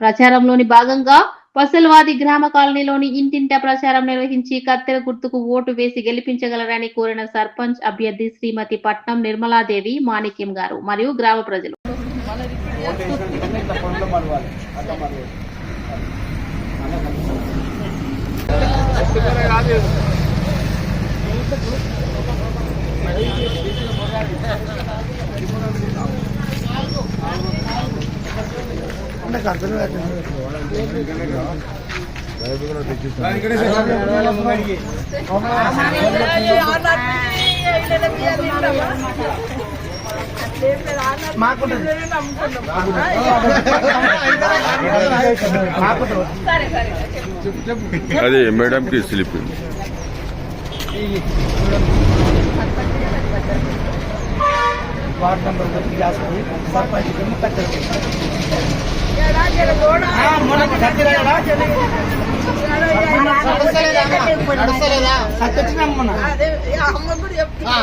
ప్రచారంలోని భాగంగా పసల్వాది గ్రామ కాలనీలోని ఇంటింటా ప్రచారం నిర్వహించి కత్తెర గుర్తుకు ఓటు వేసి గెలిపించగలరని కోరిన సర్పంచ్ అభ్యర్థి శ్రీమతి పట్నం నిర్మలాదేవి మాణిక్యం గారు మరియు గ్రామ ప్రజలు. ఇట్లా పండ్లు మరవాలి అట్లా మరవాలి అదే మేడంకి స్లిప్ వార్డ్ నెంబర్ గ్యాస్ అమ్మ కూడా చెప్తున్నా